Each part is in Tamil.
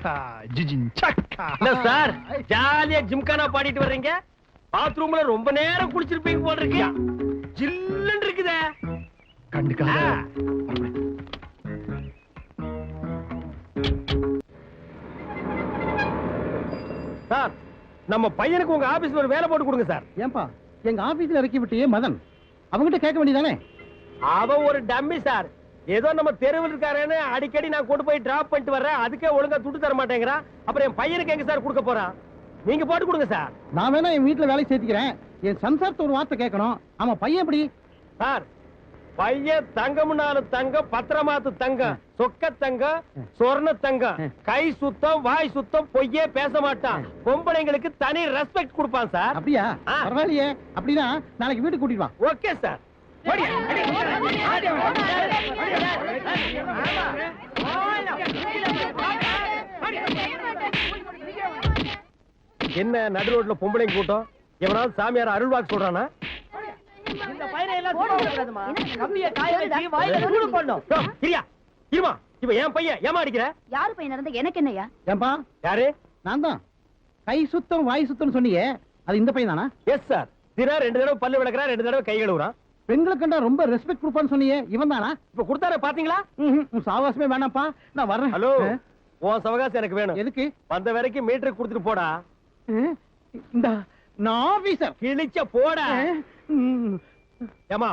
சக்கா ஜிஜின் சக்கா என்ன சார் ஜாலியா ஜிம்கானா பாடிட்டு வர்றீங்க? பாத்ரூம்ல ரொம்ப நேரம் குளிச்சிருப்பீங்க போல இருக்கு ஜில்லுன்னு இருக்குதே. கண்டுக்காத. ஆ. சார் நம்ம பையனுக்கு உங்க ஆபீஸ்ல ஒரு வேலை போட்டு கொடுங்க சார். ஏன்பா எங்க ஆபீஸ்ல இறக்கி விட்டியே மதன். அவங்கிட்ட கேட்க வேண்டியதானே? அவன் ஒரு டம்மி சார். ஏதோ நம்ம தெருவில் இருக்காருன்னு அடிக்கடி நான் கொண்டு போய் டிராப் பண்ணிட்டு வர்றேன். அதுக்கே ஒழுங்கா துட்டு தர மாட்டேங்கிறான் அப்புறம் என் பையனுக்கு எங்க சார் கொடுக்க போறான் நீங்க போட்டு கொடுங்க சார். நான் வேணா என் வீட்டுல வேலை சேர்த்துக்கிறேன். என் சம்சாரத்தை ஒரு வார்த்தை கேட்கணும். ஆமா பையன் எப்படி? சார் பையன் தங்கம்னாலும் தங்கம் பத்திரமாத்து தங்கம் சொக்க தங்கம் சொர்ண தங்கம் கை சுத்தம் வாய் சுத்தம் பொய்யே பேச மாட்டான். பொம்பளைங்களுக்கு தனி ரெஸ்பெக்ட் கொடுப்பான் சார். அப்படியா. பரவாயில்லையே. அப்படின்னா நாளைக்கு வீட்டுக்கு கூட்டிட்டு வா. Okay sir. என்ன நடு ரோட்ல பொம்பளைங்க கூட்டம்? எவனாவது சாமியார் அருள்வாக்கு சொல்றானா? யோ, கிரியா இருமா. இவன் என் பையன் ஏமா அடிக்கிற? யாரு பையன் எனக்கு என்னையா ஏன்பா யாரு? நான் தான். கை சுத்தம் வாய் சுத்தம் சொன்னியே அது இந்த பையன் தானா? எஸ் சார் தினம் ரெண்டு தடவை பல்லு விளக்குறான் ரெண்டு தடவை கை கழுவுறான் பெண்களை கண்டா ரொம்ப ரெஸ்பெக்ட் கொடுப்பான்னு சொன்னியே இவன் தானா இப்ப கொடுத்தார பாத்தீங்களா? சாவாசமே வேணாம்ப்பா. நான் வர்றேன். ஹலோ உன் சவகாசம் எனக்கு வேணும். எதுக்கு? வந்த வரைக்கும் மீட்டர் கொடுத்துட்டு போடா. இந்த நான் ஆபீசர் கிழிச்ச போடா. ஏமா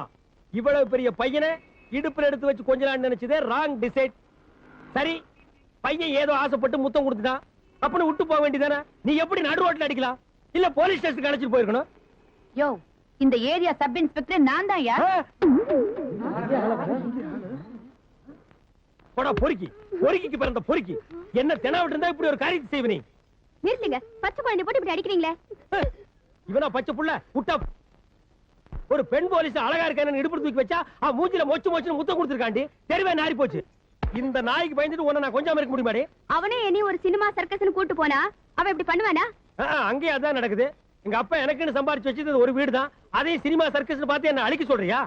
இவ்வளவு பெரிய பையனை இடுப்புல எடுத்து வச்சு கொஞ்ச நாள் நினைச்சதே ராங் டிசைட் சரி பையன் ஏதோ ஆசைப்பட்டு முத்தம் கொடுத்துட்டான். அப்படின்னு விட்டு போக வேண்டியதானே நீ எப்படி நடு ரோட்ல அடிக்கலாம்? இல்ல போலீஸ் ஸ்டேஷனுக்கு அழைச்சிட்டு போயிருக்கணும்? யோ இந்த ஏரியா சப் இன்ஸ்பெக்டர் நான் தான்? போடா பொறுக்கி. பொறுக்கிக்கு பிறந்த பொறுக்கி. என்ன தெனாவிட்டு இருந்தா இப்படி ஒரு காரியத்தை செய்வ நீ நிறுத்துங்க பச்சை குழந்தை போட்டு இப்படி அடிக்கிறீங்களே? இவனா பச்சை புள்ள? விட்டா ஒரு பெண் போலீஸ் அழகா இருக்கானு இடுப்பு தூக்கி வச்சா அவன் மூஞ்சில மொச்சு மொச்சுன்னு முத்தம் கொடுத்துருக்காண்டி தெருவே நாரி போச்சு. இந்த நாய்க்கு பயந்துட்டு உன்னை நான் கொஞ்சம் இருக்க முடியுமாடி? அவனே என்னை ஒரு சினிமா சர்க்கஸ்னு கூட்டு போனா? அவன் இப்படி பண்ணுவானா? ஆ, அங்கேயும் அதான் நடக்குது. எங்க அப்பா எனக்குன்னு சம்பாரிச்சு வச்சது ஒரு வீடு தான் அதையும் சினிமா சர்க்கஸ் பார்த்து என்ன அழிக்க சொல்றியா?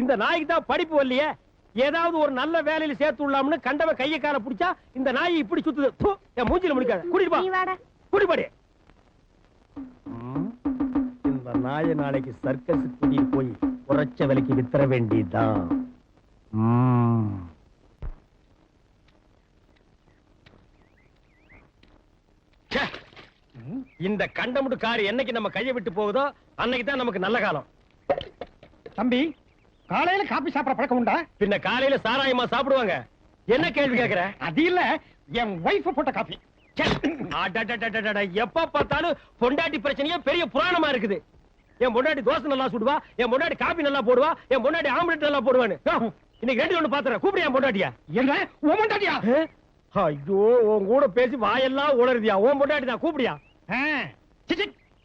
இந்த நாய்க்கு தான் படிப்பு வரலையே. ஏதாவது ஒரு நல்ல வேலையில சேர்த்து விடலாம்னு கண்டவ கைய கால புடிச்சா இந்த நாய் இப்படி சுத்துது. என் மூஞ்சில முடிக்காத கூட்டிட்டு நீ பா வாடா. கூட்டி பாடி. இந்த நாயை நாளைக்கு சர்க்கஸ் கூட்டிட்டு போய் உரைச்ச விலைக்கு வித்தர வேண்டியதுதான். இந்த கண்டமுடு கார் என்னைக்கு நம்ம கையை விட்டு போகுதோ அன்னைக்கு தான் நமக்கு நல்ல காலம். தம்பி காலையில காபி சாப்பிட பழக்கம் உண்டா? பின்ன காலையில சாராயமா சாப்பிடுவாங்க. என்ன கேள்வி கேக்குற? அது இல்ல என் ஒய்ஃப் போட்ட காபி ச்சே. அடடடடடட, எப்ப பார்த்தாலும் பொண்டாட்டி பிரச்சனையே பெரிய புராணமா இருக்குது. என் பொண்டாட்டி தோசை நல்லா சுடுவா என் பொண்டாட்டி காபி நல்லா போடுவா என் பொண்டாட்டி ஆம்லெட் நல்லா போடுவான்னு. இன்னைக்கு ரெண்டு ஒண்ணு பாத்துறேன். கூப்பிடு என் பொண்டாட்டியா. என்ன? ஓமண்டாடியா ஏ? ஐயோ உன் கூட பேசி வாயெல்லாம் உளருதியா? உன் பொண்டாட்டி தான் கூப்பிடியா?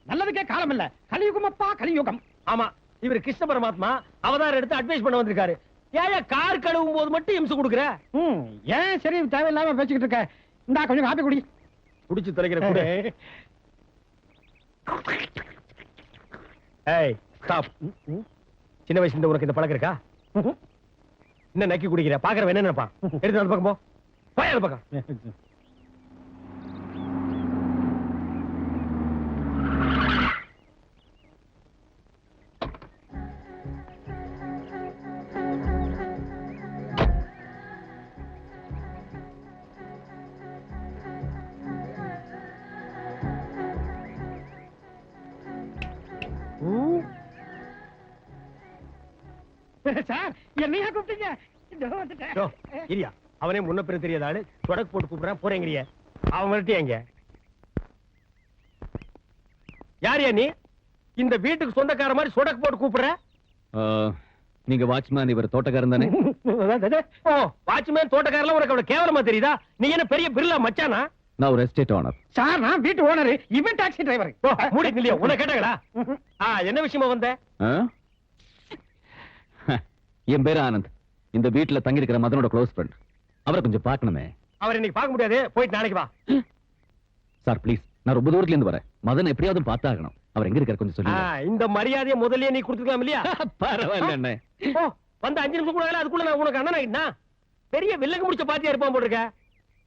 நல்லதுக்கே காலம் இல்ல. கலியுகம் அப்பா கலியுகம். ஆமா. இவர் கிருஷ்ண பரமாத்மா அவதாரம் எடுத்து அட்வைஸ் பண்ண வந்திருக்காரு. ஏயா கார் கழுவும் போது மட்டும் இம்சு கொடுக்குற? ம், ஏன் சரி தேவையில்லாம பேசிக்கிட்டு இருக்க? இந்தா கொஞ்சம் காப்பி குடி. குடிச்சு தொலைக்கிற கூட. ஏய் ஸ்டாப் சின்ன வயசுல உனக்கு இந்த பழக்கம் இருக்கா? என்ன நக்கி குடிக்கிற? பாக்குறவன் என்ன நினைப்பான்? எடுத்து அந்த பக்கம் போ. போய் அந்த பக்கம். சார் என்னையா கூப்பிட்டீங்க? இதோ வந்துட்டேன். யோ, இரியா அவனே முன்ன பிற தெரியாத ஆளு. தொடக்கு போட்டு கூப்பிடுறான். போறேங்கிறிய. அவன் வரட்டி எங்க யாரியா நீ? இந்த வீட்டுக்கு சொந்தக்கார மாதிரி சொடக்கு போட்டு கூப்பிடுற? ஆ, நீங்க வாட்ச்மேன் இவர் தோட்டக்காரன் தானே? ஓ வாட்ச்மேன் தோட்டக்காரலாம் உனக்கு அவ்வளவு கேவலமா தெரியுதா? நீ என்ன பெரிய பிர்லா மச்சானா? நான் ஒரு எஸ்டேட் ஓனர் சார் நான் வீட்டு ஓனர் இவன் டாக்ஸி டிரைவர் ஓ, மூடி இல்லையா? உன்னை கேட்டாங்களா ஆ என்ன விஷயமா வந்த? என் பேரு ஆனந்த். இந்த வீட்டுல தங்கி இருக்கிற மதனோட க்ளோஸ் ஃப்ரெண்ட் அவரை கொஞ்சம் பார்க்கணுமே. அவர் இன்னைக்கு பார்க்க முடியாது. போயிட்டு நாளைக்கு வா. சார் ப்ளீஸ் நான் ரொம்ப தூரத்துல இருந்து வரேன். மதன் எப்படியாவது பார்த்தாகணும். அவர் எங்க இருக்காரு கொஞ்சம் சொல்லுங்க. இந்த மரியாதையை முதல்லயே நீ கொடுத்துக்கலாம் இல்லையா? பரவாயில்ல அண்ணே. ஓ வந்த அஞ்சு நிமிஷம் கூட அதுக்குள்ள நான் உனக்கு அண்ணன் ஆயிட்டா பெரிய வில்லங்க முடிச்ச பாத்தியா இருப்பான் போட்டிருக்க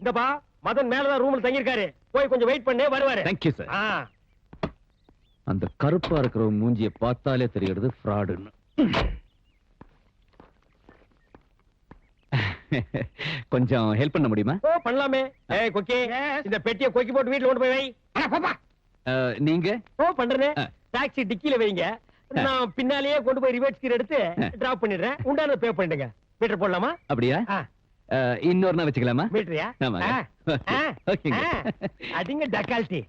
இந்தப்பா மதன் மேலதான் ரூம்ல தங்கியிருக்காரு. போய் கொஞ்சம் வெயிட் பண்ணே வருவாரு. தேங்க்யூ சார் அந்த கருப்பா இருக்கிற மூஞ்சிய பார்த்தாலே தெரியுது ஃப்ராடுன்னு கொஞ்சம் ஹெல்ப் பண்ண முடியுமா? ஓ பண்ணலாமே. ஏய் கொக்கி இந்த பெட்டியை கொக்கி போட்டு வீட்டுல கொண்டு போய் வை. அஹ், நீங்க? ஓ பண்றேனே. ஆ. டாக்ஸி டிக்கில வைங்க. நான் பின்னாலேயே கொண்டு போய் ரிவர்ஸ் கீர் எடுத்து ஆ. டிராப் பண்ணிடுறேன். உண்டான பே பண்ணிடுங்க. மீட்டர் போடலாமா? அப்படியா? ஆ, இன்னொரு வச்சுக்கலாமா மீட்டரியா ஆமாங்க. ஆ, ஆ, ஓகேங்க. ஆ. அதிங்க டக்கால்ட்டி